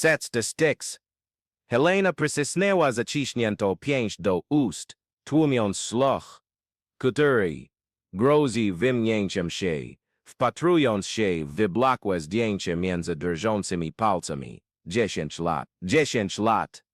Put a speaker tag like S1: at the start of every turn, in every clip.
S1: Sets the sticks. Helena przysysnęła zaciśniętą pięść do ust, tłumiąc szloch, który grozi wymnięciem się, wpatrując się w wyblakłe zdjęcie między drżącymi palcami. Dziesięć lat. Dziesięć lat.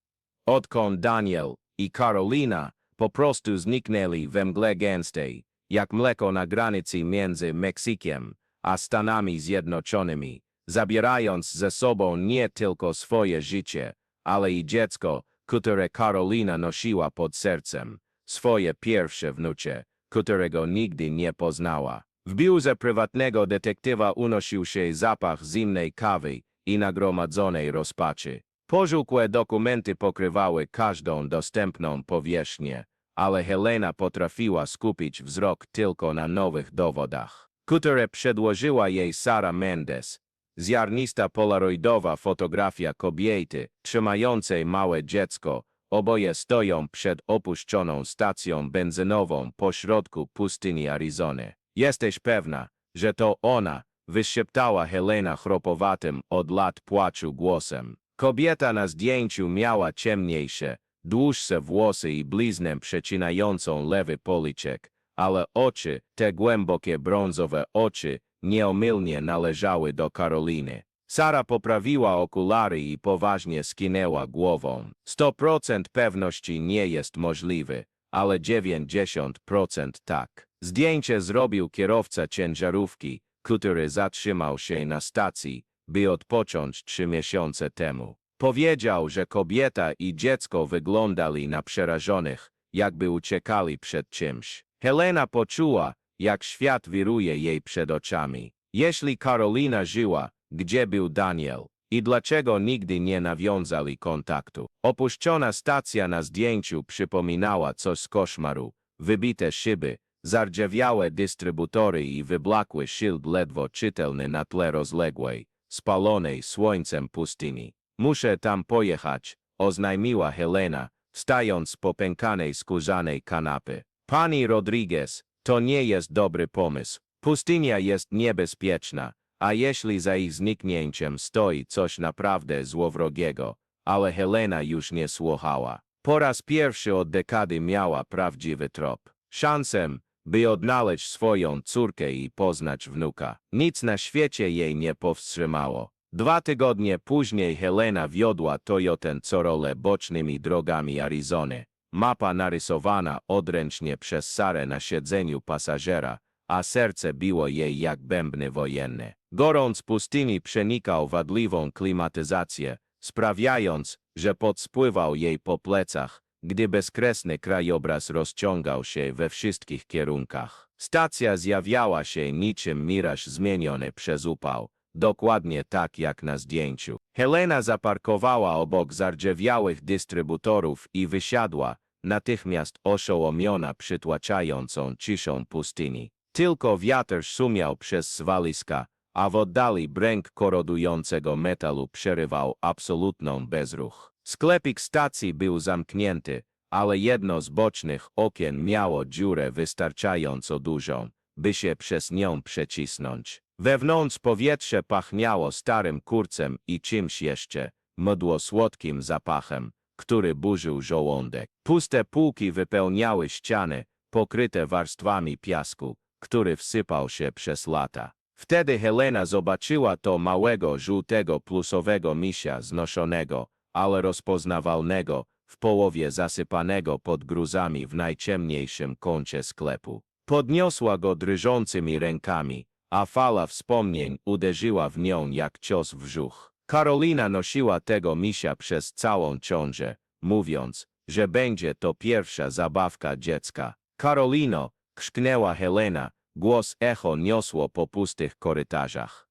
S1: Odkąd Daniel i Karolina po prostu zniknęli we mgle gęstej, jak mleko na granicy między Meksykiem a Stanami Zjednoczonymi, zabierając ze sobą nie tylko swoje życie, ale i dziecko, które Karolina nosiła pod sercem, swoje pierwsze wnucie, którego nigdy nie poznała. W biurze prywatnego detektywa unosił się zapach zimnej kawy i nagromadzonej rozpaczy. Pożółkłe dokumenty pokrywały każdą dostępną powierzchnię, ale Helena potrafiła skupić wzrok tylko na nowych dowodach, które przedłożyła jej Sara Mendes. Zjarnista polaroidowa fotografia kobiety trzymającej małe dziecko, oboje stoją przed opuszczoną stacją benzynową pośrodku pustyni Arizony. Jesteś pewna, że to ona, wyszeptała Helena chropowatym od lat płaczu głosem. Kobieta na zdjęciu miała ciemniejsze, dłuższe włosy i bliznę przecinającą lewy policzek, ale oczy, te głębokie brązowe oczy, nieomylnie należały do Karoliny. Sara poprawiła okulary i poważnie skinęła głową. 100% pewności nie jest możliwy, ale 90% tak. Zdjęcie zrobił kierowca ciężarówki, który zatrzymał się na stacji, by odpocząć trzy miesiące temu. Powiedział, że kobieta i dziecko wyglądali na przerażonych, jakby uciekali przed czymś. Helena poczuła, jak świat wiruje jej przed oczami. Jeśli Karolina żyła, gdzie był Daniel? I dlaczego nigdy nie nawiązali kontaktu? Opuszczona stacja na zdjęciu przypominała coś z koszmaru. Wybite szyby, zardzewiałe dystrybutory i wyblakły szyld ledwo czytelny na tle rozległej, spalonej słońcem pustyni. Muszę tam pojechać, oznajmiła Helena, wstając z popękanej skórzanej kanapy. Pani Rodriguez, to nie jest dobry pomysł. Pustynia jest niebezpieczna, a jeśli za ich zniknięciem stoi coś naprawdę złowrogiego, ale Helena już nie słuchała. Po raz pierwszy od dekady miała prawdziwy trop. Szansę, by odnaleźć swoją córkę i poznać wnuka. Nic na świecie jej nie powstrzymało. Dwa tygodnie później Helena wiodła Toyotę Corolle bocznymi drogami Arizony. Mapa narysowana odręcznie przez Sarę na siedzeniu pasażera, a serce biło jej jak bębny wojenne. Gorąc pustyni przenikał wadliwą klimatyzację, sprawiając, że podspływał jej po plecach, gdy bezkresny krajobraz rozciągał się we wszystkich kierunkach. Stacja zjawiała się niczym miraż zmieniony przez upał, dokładnie tak jak na zdjęciu. Helena zaparkowała obok zardzewiałych dystrybutorów i wysiadła, natychmiast oszołomiona przytłaczającą ciszą pustyni. Tylko wiatr szumiał przez zwaliska, a w oddali bręk korodującego metalu przerywał absolutną bezruch. Sklepik stacji był zamknięty, ale jedno z bocznych okien miało dziurę wystarczająco dużą, by się przez nią przecisnąć. Wewnątrz powietrze pachniało starym kurcem i czymś jeszcze, mydło słodkim zapachem, który burzył żołądek. Puste półki wypełniały ściany, pokryte warstwami piasku, który wsypał się przez lata. Wtedy Helena zobaczyła to małego, żółtego, plusowego misia znoszonego, ale rozpoznawalnego, w połowie zasypanego pod gruzami w najciemniejszym kącie sklepu. Podniosła go drżącymi rękami, a fala wspomnień uderzyła w nią jak cios w brzuch. Karolina nosiła tego misia przez całą ciążę, mówiąc, że będzie to pierwsza zabawka dziecka. Karolino, krzknęła Helena, głos echo niosło po pustych korytarzach.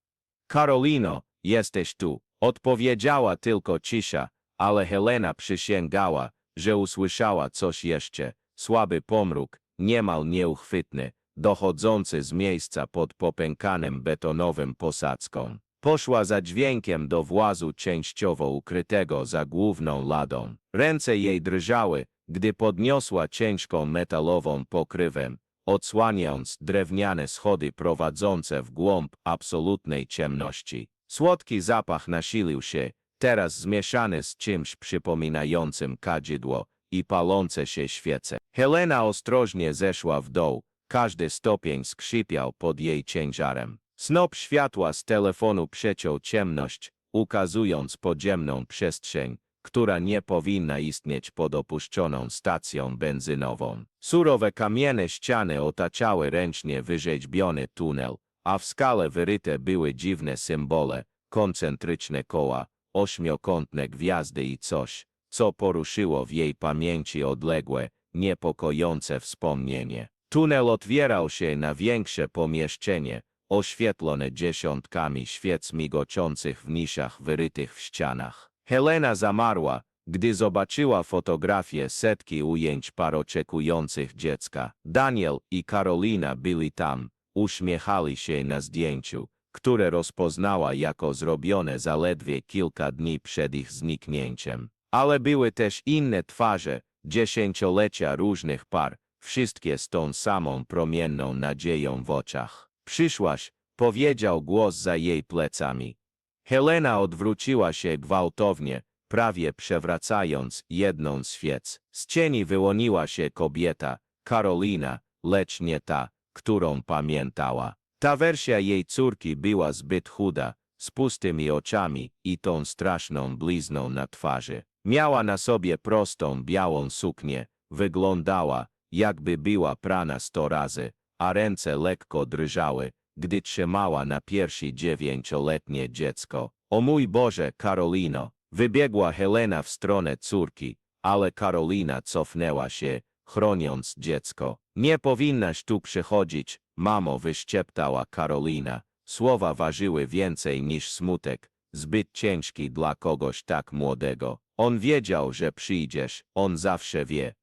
S1: Karolino, jesteś tu, odpowiedziała tylko cisza, ale Helena przysięgała, że usłyszała coś jeszcze, słaby pomruk, niemal nieuchwytny, dochodzący z miejsca pod popękanym betonowym posadzką. Poszła za dźwiękiem do włazu częściowo ukrytego za główną ladą. Ręce jej drżały, gdy podniosła ciężką metalową pokrywę, odsłaniając drewniane schody prowadzące w głąb absolutnej ciemności. Słodki zapach nasilił się, teraz zmieszane z czymś przypominającym kadzidło i palące się świece. Helena ostrożnie zeszła w dół, każdy stopień skrzypiał pod jej ciężarem. Snop światła z telefonu przeciął ciemność, ukazując podziemną przestrzeń, która nie powinna istnieć pod opuszczoną stacją benzynową. Surowe kamienne ściany otaczały ręcznie wyrzeźbiony tunel, a w skale wyryte były dziwne symbole, koncentryczne koła, ośmiokątne gwiazdy i coś, co poruszyło w jej pamięci odległe, niepokojące wspomnienie. Tunel otwierał się na większe pomieszczenie, oświetlone dziesiątkami świec migocących w niszach wyrytych w ścianach. Helena zamarła, gdy zobaczyła fotografię setki ujęć par oczekujących dziecka. Daniel i Karolina byli tam, uśmiechali się na zdjęciu, które rozpoznała jako zrobione zaledwie kilka dni przed ich zniknięciem. Ale były też inne twarze, dziesięciolecia różnych par, wszystkie z tą samą promienną nadzieją w oczach. Przyszłaś, powiedział głos za jej plecami. Helena odwróciła się gwałtownie, prawie przewracając jedną z świec. Z cieni wyłoniła się kobieta, Karolina, lecz nie ta, którą pamiętała. Ta wersja jej córki była zbyt chuda, z pustymi oczami i tą straszną blizną na twarzy. Miała na sobie prostą białą suknię, wyglądała, jakby była prana sto razy, a ręce lekko drżały, gdy trzymała na piersi dziewięcioletnie dziecko. O mój Boże, Karolino! Wybiegła Helena w stronę córki, ale Karolina cofnęła się, chroniąc dziecko. Nie powinnaś tu przychodzić, mamo, wyszczeptała Karolina. Słowa ważyły więcej niż smutek, zbyt ciężki dla kogoś tak młodego. On wiedział, że przyjdziesz, on zawsze wie.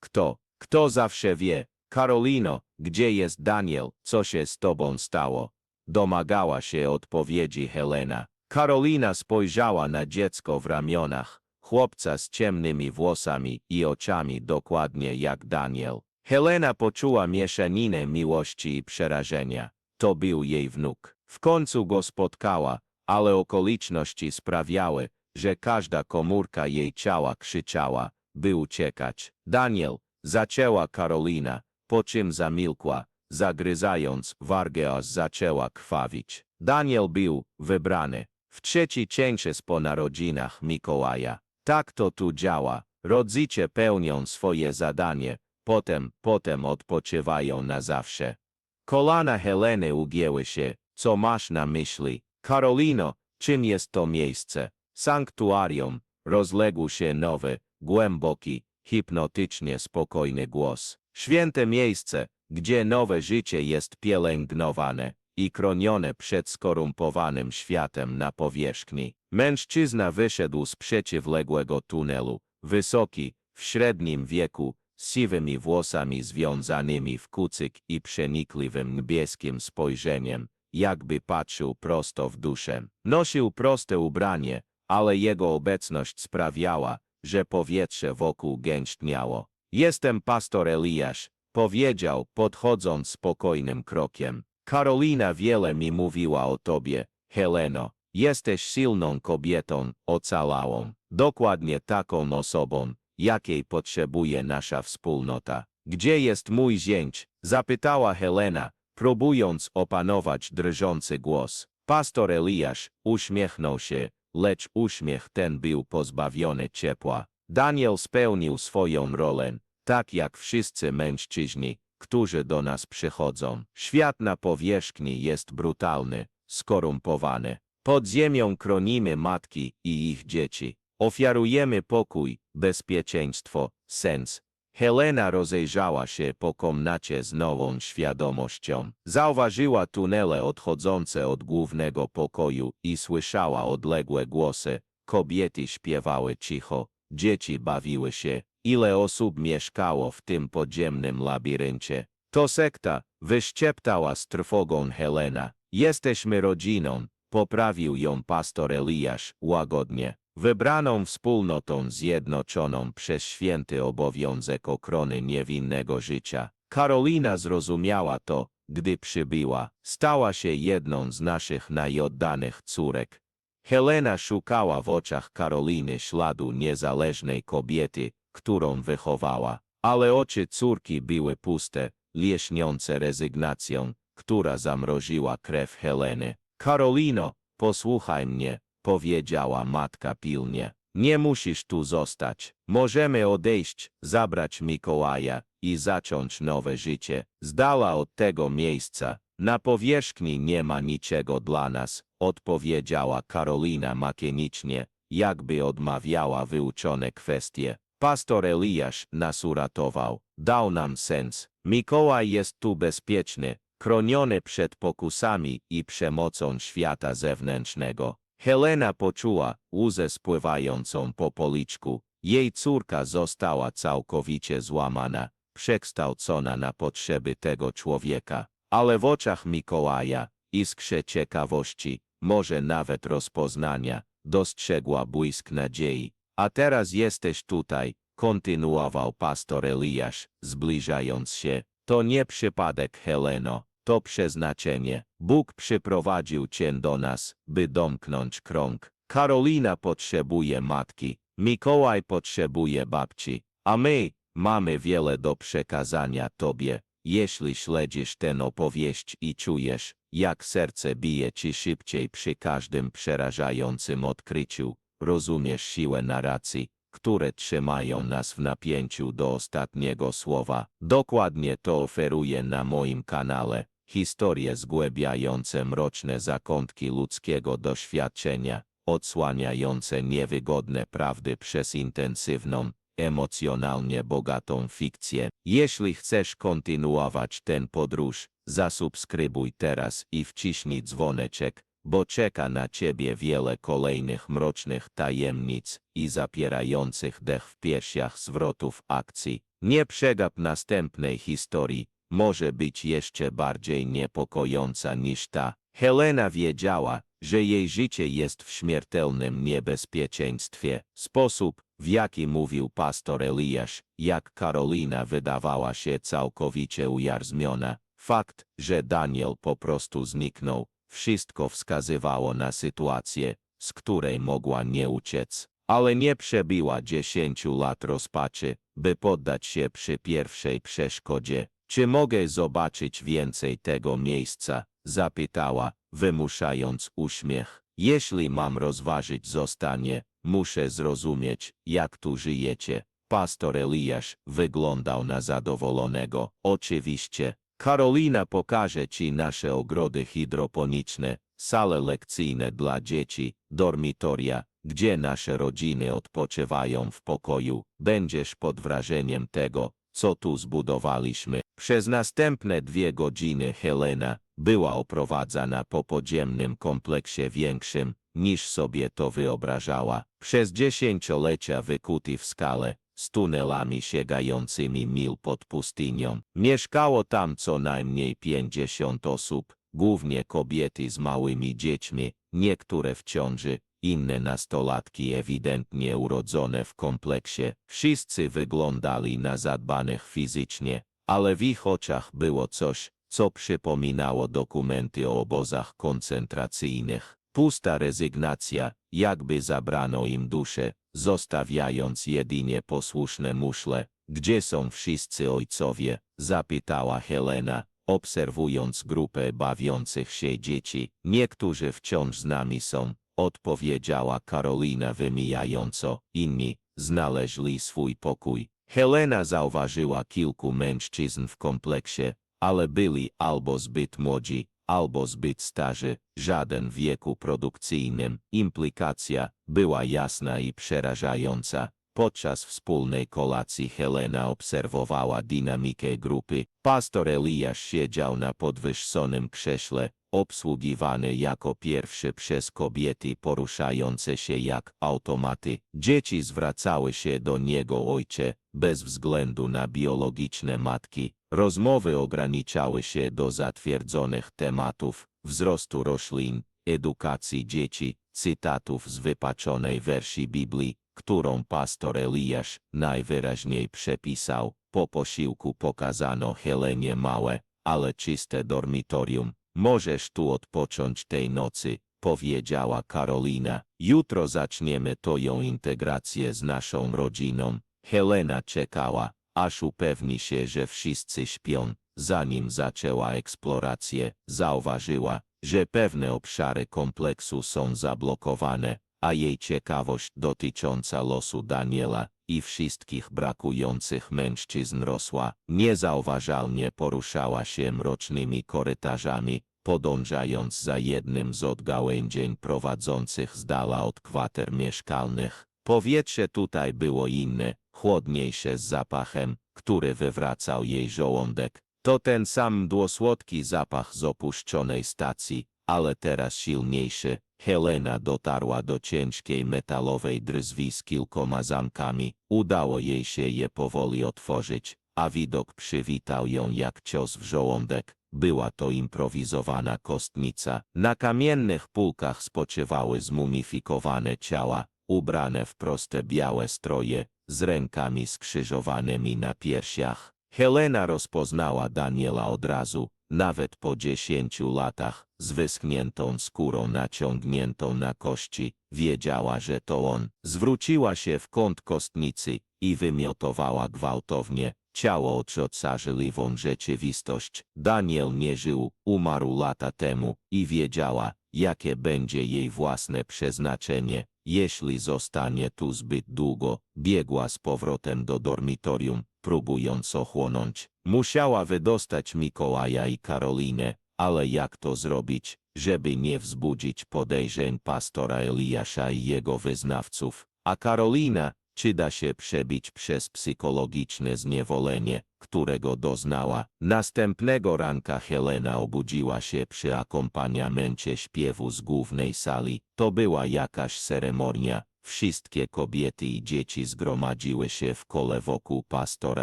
S1: Kto? Kto zawsze wie? Karolino, gdzie jest Daniel, co się z tobą stało? Domagała się odpowiedzi Helena. Karolina spojrzała na dziecko w ramionach, chłopca z ciemnymi włosami i oczami dokładnie jak Daniel. Helena poczuła mieszaninę miłości i przerażenia. To był jej wnuk. W końcu go spotkała, ale okoliczności sprawiały, że każda komórka jej ciała krzyczała, by uciekać. Daniel, zaczęła Karolina, po czym zamilkła, zagryzając wargę aż zaczęła krwawić. Daniel był wybrany w trzeci cięciec po narodzinach Mikołaja. Tak to tu działa. Rodzice pełnią swoje zadanie, potem, potem odpoczywają na zawsze. Kolana Heleny ugięły się. Co masz na myśli? Karolino, czym jest to miejsce? Sanktuarium. Rozległ się nowy, głęboki, hipnotycznie spokojny głos. Święte miejsce, gdzie nowe życie jest pielęgnowane i chronione przed skorumpowanym światem na powierzchni. Mężczyzna wyszedł z przeciwległego tunelu, wysoki, w średnim wieku, siwymi włosami związanymi w kucyk i przenikliwym niebieskim spojrzeniem, jakby patrzył prosto w duszę. Nosił proste ubranie, ale jego obecność sprawiała, że powietrze wokół gęstniało. Jestem pastor Eliasz, powiedział, podchodząc spokojnym krokiem. Karolina wiele mi mówiła o tobie, Heleno. Jesteś silną kobietą, ocalałą, dokładnie taką osobą, jakiej potrzebuje nasza wspólnota. Gdzie jest mój zięć? Zapytała Helena, próbując opanować drżący głos. Pastor Eliasz uśmiechnął się, lecz uśmiech ten był pozbawiony ciepła. Daniel spełnił swoją rolę, tak jak wszyscy mężczyźni, którzy do nas przychodzą. Świat na powierzchni jest brutalny, skorumpowany. Pod ziemią chronimy matki i ich dzieci. Ofiarujemy pokój, bezpieczeństwo, sens. Helena rozejrzała się po komnacie z nową świadomością. Zauważyła tunele odchodzące od głównego pokoju i słyszała odległe głosy. Kobiety śpiewały cicho, dzieci bawiły się. Ile osób mieszkało w tym podziemnym labiryncie? To sekta, wyszczeptała z trwogą Helena. Jesteśmy rodziną, poprawił ją pastor Eliasz łagodnie. Wybraną wspólnotą zjednoczoną przez święty obowiązek ochrony niewinnego życia. Karolina zrozumiała to, gdy przybyła. Stała się jedną z naszych najoddanych córek. Helena szukała w oczach Karoliny śladu niezależnej kobiety, którą wychowała, ale oczy córki były puste, lśniące rezygnacją, która zamroziła krew Heleny. Karolino, posłuchaj mnie, powiedziała matka pilnie. Nie musisz tu zostać. Możemy odejść, zabrać Mikołaja i zacząć nowe życie. Z dala od tego miejsca. Na powierzchni nie ma niczego dla nas, odpowiedziała Karolina makienicznie, jakby odmawiała wyuczone kwestie. Pastor Eliasz nas uratował, dał nam sens. Mikołaj jest tu bezpieczny, chroniony przed pokusami i przemocą świata zewnętrznego. Helena poczuła łzę spływającą po policzku. Jej córka została całkowicie złamana, przekształcona na potrzeby tego człowieka. Ale w oczach Mikołaja, iskrze ciekawości, może nawet rozpoznania, dostrzegła błysk nadziei. A teraz jesteś tutaj, kontynuował pastor Eliasz, zbliżając się. To nie przypadek, Heleno, to przeznaczenie. Bóg przyprowadził cię do nas, by domknąć krąg. Karolina potrzebuje matki, Mikołaj potrzebuje babci, a my mamy wiele do przekazania tobie. Jeśli śledzisz tę opowieść i czujesz, jak serce bije ci szybciej przy każdym przerażającym odkryciu, rozumiesz siłę narracji, które trzymają nas w napięciu do ostatniego słowa. Dokładnie to oferuję na moim kanale. Historie zgłębiające mroczne zakątki ludzkiego doświadczenia, odsłaniające niewygodne prawdy przez intensywną, emocjonalnie bogatą fikcję. Jeśli chcesz kontynuować tę podróż, zasubskrybuj teraz i wciśnij dzwoneczek, bo czeka na ciebie wiele kolejnych mrocznych tajemnic i zapierających dech w piersiach zwrotów akcji. Nie przegap następnej historii, może być jeszcze bardziej niepokojąca niż ta. Helena wiedziała, że jej życie jest w śmiertelnym niebezpieczeństwie. Sposób, w jaki mówił pastor Eliasz, jak Karolina wydawała się całkowicie ujarzmiona, fakt, że Daniel po prostu zniknął, wszystko wskazywało na sytuację, z której mogła nie uciec. Ale nie przebiła dziesięciu lat rozpaczy, by poddać się przy pierwszej przeszkodzie. Czy mogę zobaczyć więcej tego miejsca? Zapytała, wymuszając uśmiech. Jeśli mam rozważyć zostanie, muszę zrozumieć, jak tu żyjecie. Pastor Eliasz wyglądał na zadowolonego. Oczywiście, Karolina pokaże ci nasze ogrody hydroponiczne, sale lekcyjne dla dzieci, dormitoria, gdzie nasze rodziny odpoczywają w pokoju. Będziesz pod wrażeniem tego, co tu zbudowaliśmy. Przez następne dwie godziny Helena była oprowadzana po podziemnym kompleksie większym, niż sobie to wyobrażała. Przez dziesięciolecia wykuty w skale, z tunelami sięgającymi mil pod pustynią. Mieszkało tam co najmniej pięćdziesiąt osób, głównie kobiety z małymi dziećmi, niektóre w ciąży, inne nastolatki ewidentnie urodzone w kompleksie. Wszyscy wyglądali na zadbanych fizycznie, ale w ich oczach było coś, co przypominało dokumenty o obozach koncentracyjnych. Pusta rezygnacja, jakby zabrano im duszę, zostawiając jedynie posłuszne muszle. Gdzie są wszyscy ojcowie? zapytała Helena, obserwując grupę bawiących się dzieci. Niektórzy wciąż z nami są, odpowiedziała Karolina wymijająco. Inni znaleźli swój pokój. Helena zauważyła kilku mężczyzn w kompleksie, ale byli albo zbyt młodzi, albo zbyt starzy, żaden wieku produkcyjnym. Implikacja była jasna i przerażająca. Podczas wspólnej kolacji Helena obserwowała dynamikę grupy. Pastor Eliasz siedział na podwyższonym krześle, obsługiwany jako pierwszy przez kobiety poruszające się jak automaty. Dzieci zwracały się do niego ojcze, bez względu na biologiczne matki. Rozmowy ograniczały się do zatwierdzonych tematów, wzrostu roślin, edukacji dzieci, cytatów z wypaczonej wersji Biblii, którą pastor Eliasz najwyraźniej przepisał. Po posiłku pokazano Helenie małe, ale czyste dormitorium. Możesz tu odpocząć tej nocy,
S2: powiedziała Karolina. Jutro zaczniemy toją integrację z naszą rodziną. Helena czekała, aż upewni się, że wszyscy śpią. Zanim zaczęła eksplorację, zauważyła, że pewne obszary kompleksu są zablokowane, a jej ciekawość dotycząca losu Daniela i wszystkich brakujących mężczyzn rosła. Niezauważalnie poruszała się mrocznymi korytarzami, podążając za jednym z odgałęzień prowadzących z dala od kwater mieszkalnych. Powietrze tutaj było inne, chłodniejsze z zapachem, który wywracał jej żołądek. To ten sam mdłosłodki zapach z opuszczonej stacji, ale teraz silniejszy. Helena dotarła do ciężkiej metalowej drzwi z kilkoma zamkami. Udało jej się je powoli otworzyć, a widok przywitał ją jak cios w żołądek. Była to improwizowana kostnica. Na kamiennych półkach spoczywały zmumifikowane ciała, ubrane w proste białe stroje, z rękami skrzyżowanymi na piersiach. Helena rozpoznała Daniela od razu, nawet po dziesięciu latach, z wyschniętą skórą naciągniętą na kości, wiedziała, że to on. Zwróciła się w kąt kostnicy i wymiotowała gwałtownie. Ciało oczoczarzliwą rzeczywistość. Daniel nie żył, umarł lata temu i wiedziała, jakie będzie jej własne przeznaczenie, jeśli zostanie tu zbyt długo. Biegła z powrotem do dormitorium, próbując ochłonąć. Musiała wydostać Mikołaja i Karolinę, ale jak to zrobić, żeby nie wzbudzić podejrzeń pastora Eliasza i jego wyznawców? A Karolina, czy da się przebić przez psychologiczne zniewolenie, którego doznała? Następnego ranka Helena obudziła się przy akompaniamencie śpiewu z głównej sali. To była jakaś ceremonia. Wszystkie kobiety i dzieci zgromadziły się w kole wokół pastora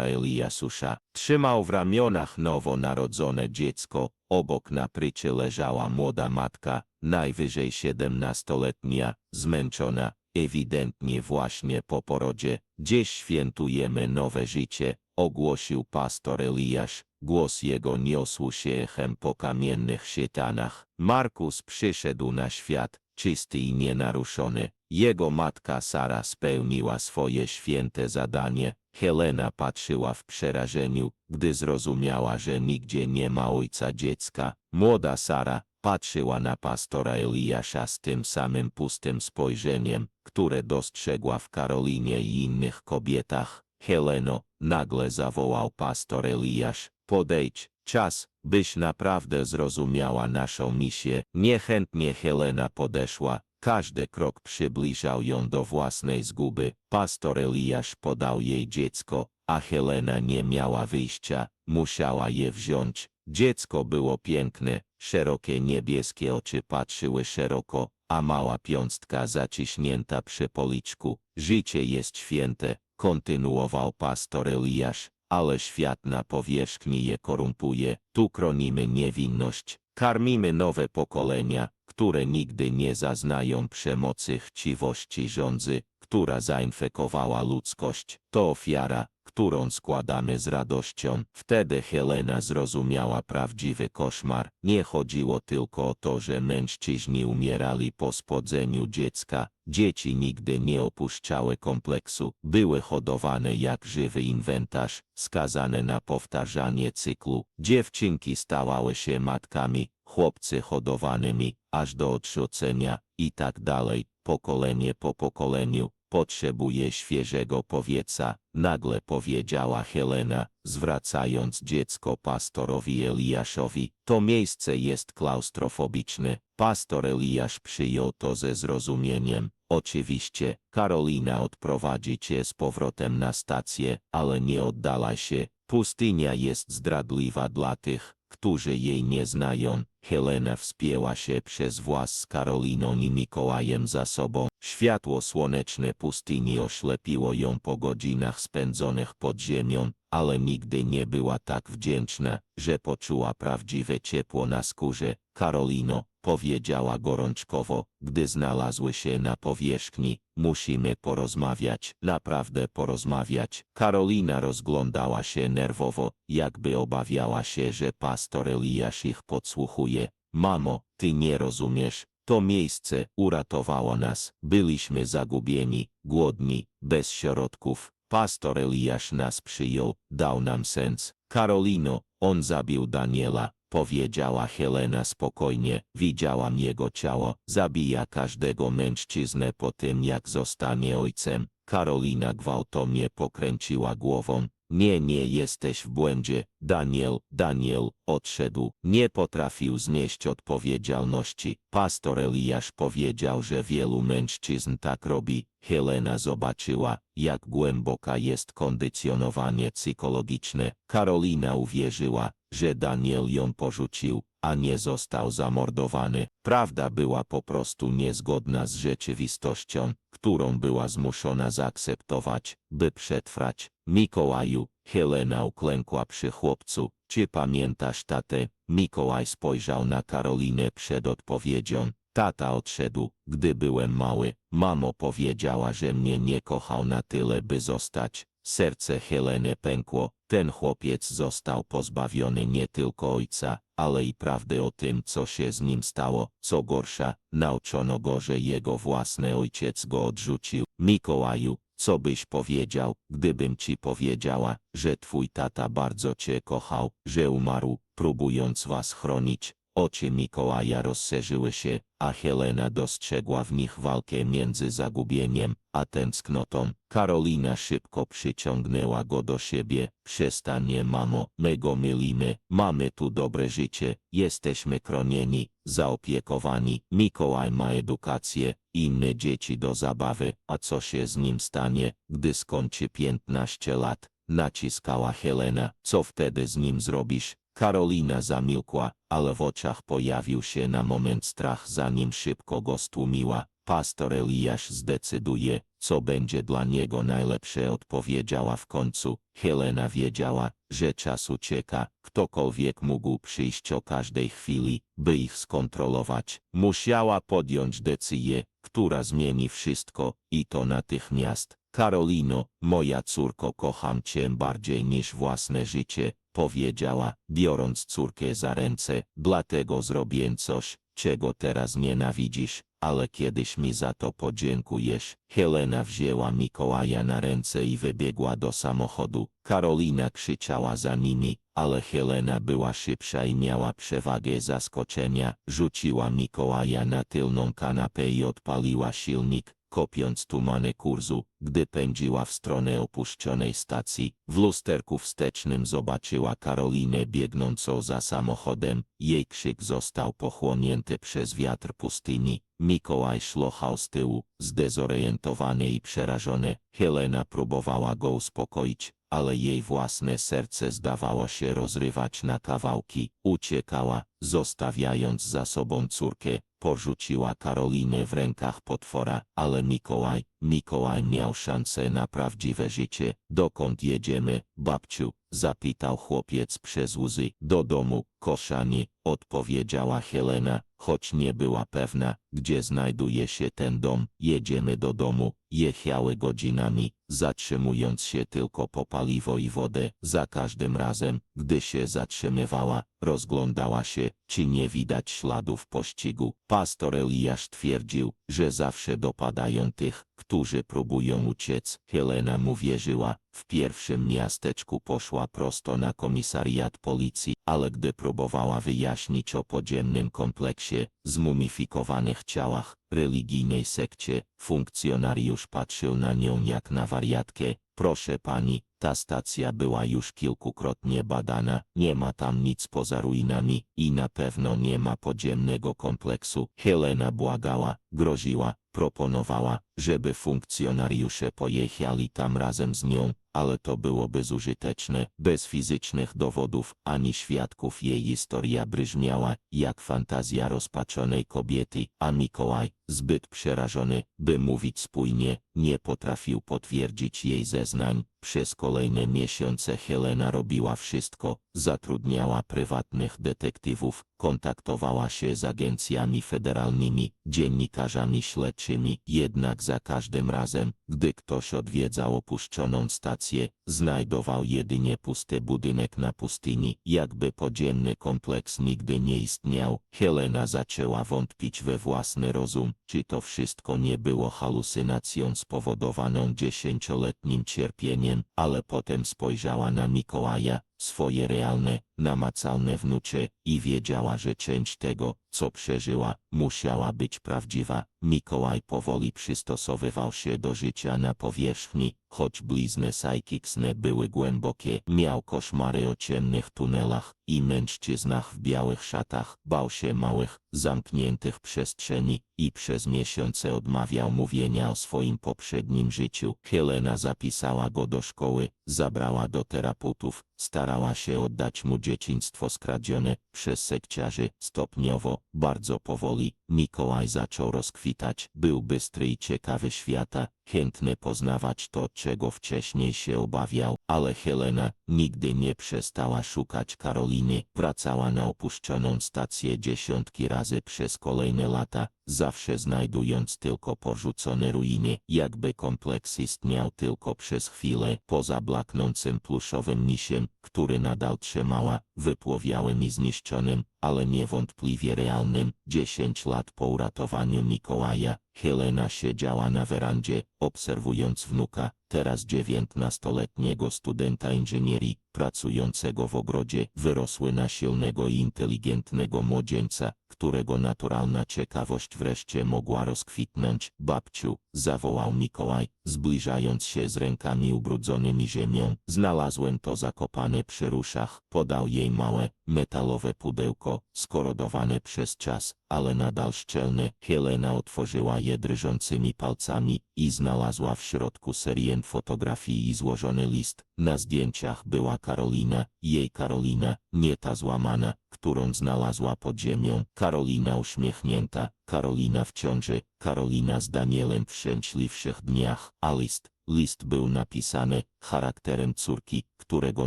S2: Eliasusza. Trzymał w ramionach nowonarodzone dziecko, obok na prycie leżała młoda matka, najwyżej siedemnastoletnia, zmęczona, ewidentnie właśnie po porodzie. Dziś świętujemy nowe życie, ogłosił pastor Eliasz. Głos jego niosł się echem po kamiennych sietanach. Markus przyszedł na świat, czysty i nienaruszony. Jego matka Sara spełniła swoje święte zadanie. Helena patrzyła w przerażeniu, gdy zrozumiała, że nigdzie nie ma ojca dziecka. Młoda Sara patrzyła na pastora Eliasza z tym samym pustym spojrzeniem, które dostrzegła w Karolinie i innych kobietach. Heleno, nagle zawołał pastor Eliasz, podejdź, czas, byś naprawdę zrozumiała naszą misję. Niechętnie Helena podeszła, każdy krok przybliżał ją do własnej zguby. Pastor Eliasz podał jej dziecko, a Helena nie miała wyjścia, musiała je wziąć. Dziecko było piękne, szerokie niebieskie oczy patrzyły szeroko, a mała piąstka zaciśnięta przy policzku. Życie jest święte, kontynuował pastor Eliasz, ale świat na powierzchni je korumpuje. Tu chronimy niewinność, karmimy nowe pokolenia, które nigdy nie zaznają przemocy chciwości rządzy, która zainfekowała ludzkość. To ofiara, którą składamy z radością. Wtedy Helena zrozumiała prawdziwy koszmar. Nie chodziło tylko o to, że mężczyźni umierali po spodzeniu dziecka. Dzieci nigdy nie opuszczały kompleksu. Były hodowane jak żywy inwentarz, skazane na powtarzanie cyklu. Dziewczynki stawały się matkami, chłopcy hodowanymi, aż do odrzucenia i tak dalej, pokolenie po pokoleniu. Potrzebuje świeżego powietrza, nagle powiedziała Helena, zwracając dziecko pastorowi Eliaszowi. To miejsce jest klaustrofobiczne. Pastor Eliasz przyjął to ze zrozumieniem. Oczywiście, Karolina odprowadzi cię z powrotem na stację, ale nie oddalaj się. Pustynia jest zdradliwa dla tych, którzy jej nie znają. Helena wspięła się przez włas z Karoliną i Mikołajem za sobą. Światło słoneczne pustyni oślepiło ją po godzinach spędzonych pod ziemią, ale nigdy nie była tak wdzięczna, że poczuła prawdziwe ciepło na skórze. Karolino, powiedziała gorączkowo, gdy znalazły się na powierzchni, musimy porozmawiać, naprawdę porozmawiać. Karolina rozglądała się nerwowo, jakby obawiała się, że pastor Eliasz ich podsłuchuje. Mamo, ty nie rozumiesz, To miejsce uratowało nas. Byliśmy zagubieni, głodni, bez środków. Pastor Eliasz nas przyjął, dał nam sens. Karolino, on zabił Daniela, powiedziała Helena spokojnie. Widziałam jego ciało, zabija każdego mężczyznę po tym jak zostanie ojcem. Karolina gwałtownie pokręciła głową. Nie, nie jesteś w błędzie. Daniel, Daniel, odszedł. Nie potrafił znieść odpowiedzialności. Pastor Eliasz powiedział, że wielu mężczyzn tak robi. Helena zobaczyła, jak głęboka jest kondycjonowanie psychologiczne. Karolina uwierzyła, że Daniel ją porzucił, a nie został zamordowany. Prawda była po prostu niezgodna z rzeczywistością, którą była zmuszona zaakceptować, by przetrwać. Mikołaju, Helena uklękła przy chłopcu. Czy pamiętasz tatę? Mikołaj spojrzał na Karolinę przed odpowiedzią. Tata odszedł, gdy byłem mały. Mamo powiedziała, że mnie nie kochał na tyle, by zostać. Serce Heleny pękło. Ten chłopiec został pozbawiony nie tylko ojca, ale i prawdy o tym, co się z nim stało. Co gorsza, nauczono go, że jego własny ojciec go odrzucił. Mikołaju, co byś powiedział, gdybym ci powiedziała, że twój tata bardzo cię kochał, że umarł, próbując was chronić? Oczy Mikołaja rozszerzyły się, a Helena dostrzegła w nich walkę między zagubieniem a tęsknotą. Karolina szybko przyciągnęła go do siebie. Przestanie, mamo, my go mylimy. Mamy tu dobre życie, jesteśmy chronieni, zaopiekowani. Mikołaj ma edukację, inne dzieci do zabawy, a co się z nim stanie, gdy skończy 15 lat? Naciskała Helena. Co wtedy z nim zrobisz? Karolina zamilkła, ale w oczach pojawił się na moment strach zanim szybko go stłumiła. Pastor Eliasz zdecyduje, co będzie dla niego najlepsze odpowiedziała w końcu. Helena wiedziała, że czas ucieka, ktokolwiek mógł przyjść o każdej chwili, by ich skontrolować. Musiała podjąć decyzję, która zmieni wszystko, i to natychmiast. Karolino, moja córko kocham cię bardziej niż własne życie, powiedziała, biorąc córkę za ręce, dlatego zrobię coś, czego teraz nienawidzisz, ale kiedyś mi za to podziękujesz. Helena wzięła Mikołaja na ręce i wybiegła do samochodu. Karolina krzyczała za nimi, ale Helena była szybsza i miała przewagę zaskoczenia. Rzuciła Mikołaja na tylną kanapę i odpaliła silnik kopiąc tumany kurzu, gdy pędziła w stronę opuszczonej stacji. W lusterku wstecznym zobaczyła Karolinę biegnącą za samochodem. Jej krzyk został pochłonięty przez wiatr pustyni. Mikołaj szlochał z tyłu, zdezorientowany i przerażony. Helena próbowała go uspokoić, ale jej własne serce zdawało się rozrywać na kawałki. Uciekała, zostawiając za sobą córkę. Porzuciła Karolinę w rękach potwora, ale Mikołaj, Mikołaj miał szansę na prawdziwe życie. Dokąd jedziemy, babciu? Zapytał chłopiec przez łzy. Do domu, koszanie, odpowiedziała Helena, choć nie była pewna, gdzie znajduje się ten dom. Jedziemy do domu. Jechały godzinami, zatrzymując się tylko po paliwo i wodę. Za każdym razem, gdy się zatrzymywała, rozglądała się, czy nie widać śladów pościgu. Pastor Eliasz twierdził, że zawsze dopadają tych, którzy próbują uciec. Helena mu wierzyła. W pierwszym miasteczku poszła prosto na komisariat policji, ale gdy próbowała wyjaśnić o podziemnym kompleksie, zmumifikowanych ciałach, religijnej sekcie, funkcjonariusz patrzył na nią jak na wariatkę. Proszę pani, ta stacja była już kilkukrotnie badana, nie ma tam nic poza ruinami i na pewno nie ma podziemnego kompleksu. Helena błagała, groziła, proponowała, żeby funkcjonariusze pojechali tam razem z nią, ale to było bezużyteczne. Bez fizycznych dowodów ani świadków jej historia brzmiała jak fantazja rozpaczonej kobiety, a Mikołaj, zbyt przerażony, by mówić spójnie, nie potrafił potwierdzić jej zeznań. Przez kolejne miesiące Helena robiła wszystko, zatrudniała prywatnych detektywów, kontaktowała się z agencjami federalnymi, dziennikarzami śledczymi, jednak za każdym razem, gdy ktoś odwiedzał opuszczoną stację, znajdował jedynie pusty budynek na pustyni, jakby podziemny kompleks nigdy nie istniał. Helena zaczęła wątpić we własny rozum, czy to wszystko nie było halucynacją spowodowaną dziesięcioletnim cierpieniem, ale potem spojrzała na Mikołaja, swoje realne, namacalne wnucze i wiedziała, że część tego, co przeżyła, musiała być prawdziwa. Mikołaj powoli przystosowywał się do życia na powierzchni, choć blizny psychiczne były głębokie. Miał koszmary o ciemnych tunelach i mężczyznach w białych szatach. Bał się małych, zamkniętych przestrzeni i przez miesiące odmawiał mówienia o swoim poprzednim życiu. Helena zapisała go do szkoły, zabrała do terapeutów, starała się oddać mu dzieciństwo skradzione przez sekciarzy. Stopniowo, bardzo powoli, Mikołaj zaczął rozkwitać. Był bystry i ciekawy świata, chętny poznawać to, czego wcześniej się obawiał, ale Helena nigdy nie przestała szukać Karoliny. Wracała na opuszczoną stację dziesiątki razy przez kolejne lata, zawsze znajdując tylko porzucone ruiny, jakby kompleks istniał tylko przez chwilę, poza blaknącym pluszowym misiem, który nadal trzymała, wypłowiałym i zniszczonym, ale niewątpliwie realnym. Dziesięć lat po uratowaniu Mikołaja, Helena siedziała na werandzie, obserwując wnuka, teraz dziewiętnastoletniego studenta inżynierii, pracującego w ogrodzie, wyrosły na silnego i inteligentnego młodzieńca, którego naturalna ciekawość wreszcie mogła rozkwitnąć. Babciu, zawołał Mikołaj, zbliżając się z rękami ubrudzonymi ziemią. Znalazłem to zakopane przy ruszach. Podał jej małe, metalowe pudełko, skorodowane przez czas, ale nadal szczelne. Helena otworzyła je drżącymi palcami i znalazła w środku serię fotografii i złożony list. Na zdjęciach była Karolina, jej Karolina, nie ta złamana, którą znalazła pod ziemią. Karolina uśmiechnięta, Karolina w ciąży, Karolina z Danielem w szczęśliwszych dniach, a list, list był napisany charakterem córki, którego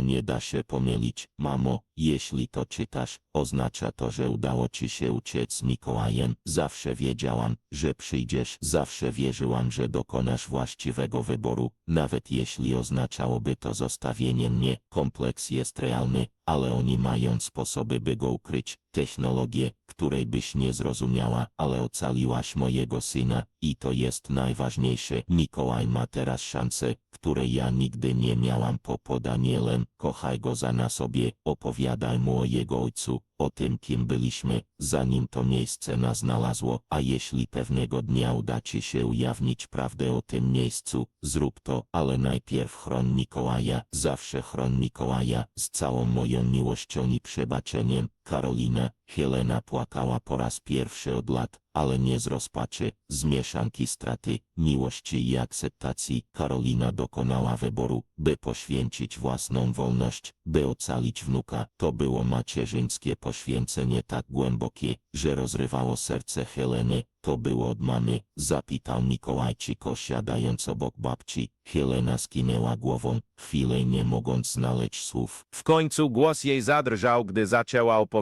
S2: nie da się pomylić. Mamo, jeśli to czytasz, oznacza to, że udało ci się uciec z Mikołajem. Zawsze wiedziałam, że przyjdziesz, zawsze wierzyłam, że dokonasz właściwego wyboru, nawet jeśli oznaczałoby to zostawienie mnie. Kompleks jest realny, ale oni mają sposoby, by go ukryć. Technologię, której byś nie zrozumiała, ale ocaliłaś mojego syna i to jest najważniejsze. Mikołaj ma teraz szansę, której ja nigdy nie miałam po Danielem. Kochaj go za na sobie, opowiadaj mu o jego ojcu, o tym kim byliśmy, zanim to miejsce nas znalazło, a jeśli pewnego dnia uda ci się ujawnić prawdę o tym miejscu, zrób to, ale najpierw chroń Mikołaja, zawsze chroń Mikołaja, z całą moją miłością i przebaczeniem, Karolina, Helena płakała po raz pierwszy od lat, ale nie z rozpaczy, z mieszanki straty, miłości i akceptacji. Karolina dokonała wyboru, by poświęcić własną wolność, by ocalić wnuka. To było macierzyńskie poświęcenie tak głębokie, że rozrywało serce Heleny. To było od mamy, zapytał Mikołajczyk siadając obok babci. Helena skinęła głową, chwilę nie mogąc znaleźć słów.
S1: W końcu głos jej zadrżał, gdy zaczęła opowiadać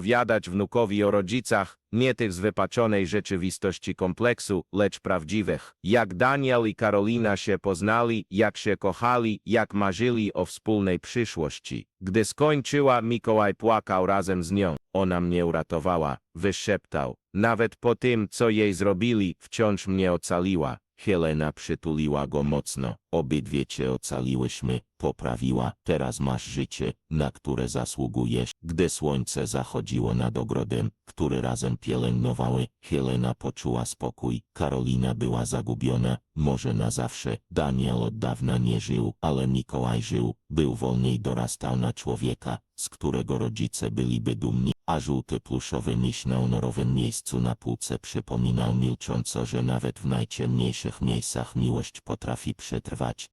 S1: wnukowi o rodzicach, nie tych z wypaczonej rzeczywistości kompleksu, lecz prawdziwych. Jak Daniel i Karolina się poznali, jak się kochali, jak marzyli o wspólnej przyszłości. Gdy skończyła, Mikołaj płakał razem z nią. Ona mnie uratowała, wyszeptał. Nawet po tym, co jej zrobili, wciąż mnie ocaliła.
S2: Helena przytuliła go mocno. Obydwie cię ocaliłyśmy, poprawiła. Teraz masz życie, na które zasługujesz. Gdy słońce zachodziło nad ogrodem, który razem pielęgnowały, Helena poczuła spokój. Karolina była zagubiona, może na zawsze. Daniel od dawna nie żył, ale Mikołaj żył. Był wolny i dorastał na człowieka, z którego rodzice byliby dumni. A żółty pluszowy miś na honorowym miejscu na półce przypominał milcząco, że nawet w najciemniejszych miejscach miłość potrafi przetrwać. nagrywać